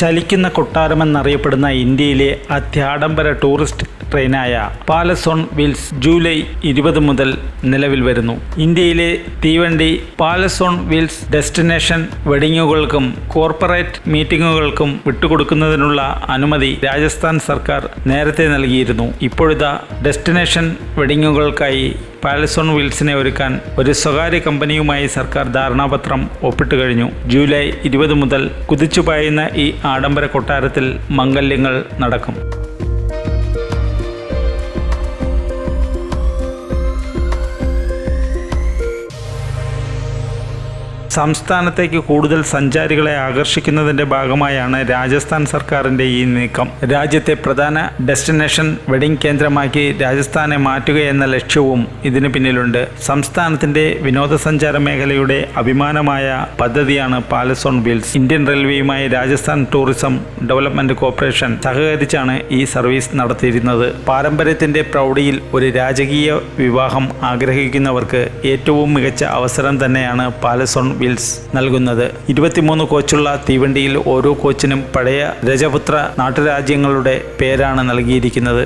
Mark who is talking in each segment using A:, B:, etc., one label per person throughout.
A: ചലിക്കുന്ന കൊട്ടാരമെന്നറിയപ്പെടുന്ന ഇന്ത്യയിലെ അത്യാഡംബര ടൂറിസ്റ്റ് ട്രെയിനായ പാലസോൺ വീൽസ് ജൂലൈ ഇരുപത് മുതൽ നിലവിൽ വരുന്നു. ഇന്ത്യയിലെ തീവണ്ടി പാലസോൺ വീൽസ് ഡെസ്റ്റിനേഷൻ വെഡിങ്ങുകൾക്കും കോർപ്പറേറ്റ് മീറ്റിങ്ങുകൾക്കും വിട്ടുകൊടുക്കുന്നതിനുള്ള അനുമതി രാജസ്ഥാൻ സർക്കാർ നേരത്തെ നൽകിയിരുന്നു. ഇപ്പോഴിതാ ഡെസ്റ്റിനേഷൻ വെഡിങ്ങുകൾക്കായി പാലസോൺ വിൽസിനെ ഒരുക്കാൻ ഒരു സ്വകാര്യ കമ്പനിയുമായി സർക്കാർ ധാരണാപത്രം ഒപ്പിട്ട് കഴിഞ്ഞു. ജൂലൈ ഇരുപത് മുതൽ കുതിച്ചുപായുന്ന ഈ ആഡംബര കൊട്ടാരത്തിൽ മംഗല്യങ്ങൾ നടക്കും. സംസ്ഥാനത്തേക്ക് കൂടുതൽ സഞ്ചാരികളെ ആകർഷിക്കുന്നതിന്റെ ഭാഗമായാണ് രാജസ്ഥാൻ സർക്കാരിന്റെ ഈ നീക്കം. രാജ്യത്തെ പ്രധാന ഡെസ്റ്റിനേഷൻ വെഡിംഗ് കേന്ദ്രമാക്കി രാജസ്ഥാനെ മാറ്റുക എന്ന ലക്ഷ്യവും ഇതിനു പിന്നിലുണ്ട്. സംസ്ഥാനത്തിന്റെ വിനോദസഞ്ചാര മേഖലയുടെ അഭിമാനമായ പദ്ധതിയാണ് പാലസ് ഓൺ വീൽസ്. ഇന്ത്യൻ റെയിൽവേയുമായി രാജസ്ഥാൻ ടൂറിസം ഡെവലപ്മെന്റ് കോർപ്പറേഷൻ സഹകരിച്ചാണ് ഈ സർവീസ് നടത്തിയിരുന്നത്. പാരമ്പര്യത്തിന്റെ പ്രൗഢിയിൽ ഒരു രാജകീയ വിവാഹം ആഗ്രഹിക്കുന്നവർക്ക് ഏറ്റവും മികച്ച അവസരം തന്നെയാണ് പാലസോൺ വീൽസ് നൽകുന്നത്. ഇരുപത്തിമൂന്ന് കോച്ചുള്ള തീവണ്ടിയിൽ ഓരോ കോച്ചിനും പഴയ രജപുത്ര നാട്ടുരാജ്യങ്ങളുടെ പേരാണ് നൽകിയിരിക്കുന്നത്.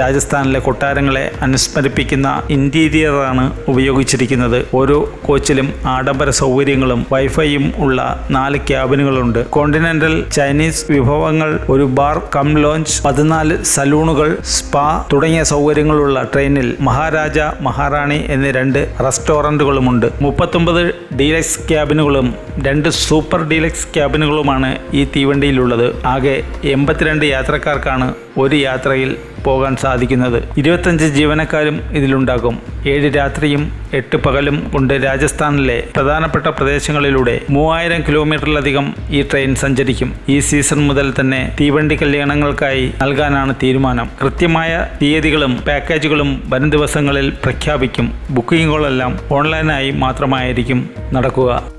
A: രാജസ്ഥാനിലെ കൊട്ടാരങ്ങളെ അനുസ്മരിപ്പിക്കുന്ന ഇന്റീരിയറാണ് ഉപയോഗിച്ചിരിക്കുന്നത്. ഓരോ കോച്ചിലും ആഡംബര സൗകര്യങ്ങളും വൈഫൈയും ഉള്ള നാല് ക്യാബിനുകളുണ്ട്. കോണ്ടിനെന്റൽ ചൈനീസ് വിഭവങ്ങൾ ഒരു ബാർ കം ലോഞ്ച് പതിനാല് സലൂണുകൾ സ്പാ തുടങ്ങിയ സൗകര്യങ്ങളുള്ള ട്രെയിനിൽ മഹാരാജ മഹാറാണി എന്നീ രണ്ട് റെസ്റ്റോറന്റുകളുമുണ്ട് മുപ്പത്തൊമ്പത് ഡീലക്സ് ക്യാബിനുകളും രണ്ട് സൂപ്പർ ഡീലക്സ് ക്യാബിനുകളുമാണ് ഈ തീവണ്ടിയിലുള്ളത്. ആകെ എൺപത്തിരണ്ട് യാത്രക്കാർക്കാണ് ഒരു യാത്രയിൽ പോകാൻ സാധിക്കുന്നത്. ഇരുപത്തഞ്ച് ജീവനക്കാരും ഇതിലുണ്ടാകും. ഏഴ് രാത്രിയും എട്ട് പകലും കൊണ്ട് രാജസ്ഥാനിലെ പ്രധാനപ്പെട്ട പ്രദേശങ്ങളിലൂടെ മൂവായിരം കിലോമീറ്ററിലധികം ഈ ട്രെയിൻ സഞ്ചരിക്കും. ഈ സീസൺ മുതൽ തന്നെ തീവണ്ടി കല്യാണങ്ങൾക്കായി നൽകാനാണ് തീരുമാനം. കൃത്യമായ തീയതികളും പാക്കേജുകളും വരും ദിവസങ്ങളിൽ പ്രഖ്യാപിക്കും. ബുക്കിങ്ങുകളെല്ലാം ഓൺലൈനായി മാത്രമായിരിക്കും നടക്കുക.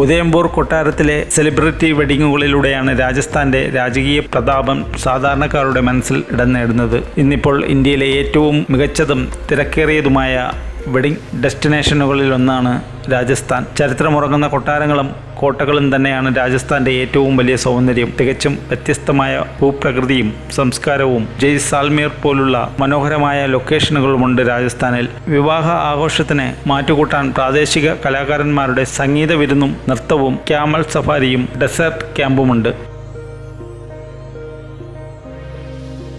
A: ഉദയംപൂർ കൊട്ടാരത്തിലെ സെലിബ്രിറ്റി വെഡിങ്ങുകളിലൂടെയാണ് രാജസ്ഥാന്റെ രാജകീയ പ്രതാപം സാധാരണക്കാരുടെ മനസ്സിൽ ഇടം നേടുന്നത്. ഇന്നിപ്പോൾ ഇന്ത്യയിലെ ഏറ്റവും മികച്ചതും തിരക്കേറിയതുമായ വെഡിങ് ഡെസ്റ്റിനേഷനുകളിൽ ഒന്നാണ് രാജസ്ഥാൻ. ചരിത്രമുറങ്ങുന്ന കൊട്ടാരങ്ങളും കോട്ടകളും തന്നെയാണ് രാജസ്ഥാന്റെ ഏറ്റവും വലിയ സൗന്ദര്യം. തികച്ചും വ്യത്യസ്തമായ ഭൂപ്രകൃതിയും സംസ്കാരവും ജയ്സാൽമീർ പോലുള്ള മനോഹരമായ ലൊക്കേഷനുകളുമുണ്ട് രാജസ്ഥാനിൽ. വിവാഹ ആഘോഷത്തിന് മാറ്റുകൂട്ടാൻ പ്രാദേശിക കലാകാരന്മാരുടെ സംഗീത വിരുന്നും നൃത്തവും ക്യാമൽ സഫാരിയും ഡെസേർട്ട് ക്യാമ്പുമുണ്ട്.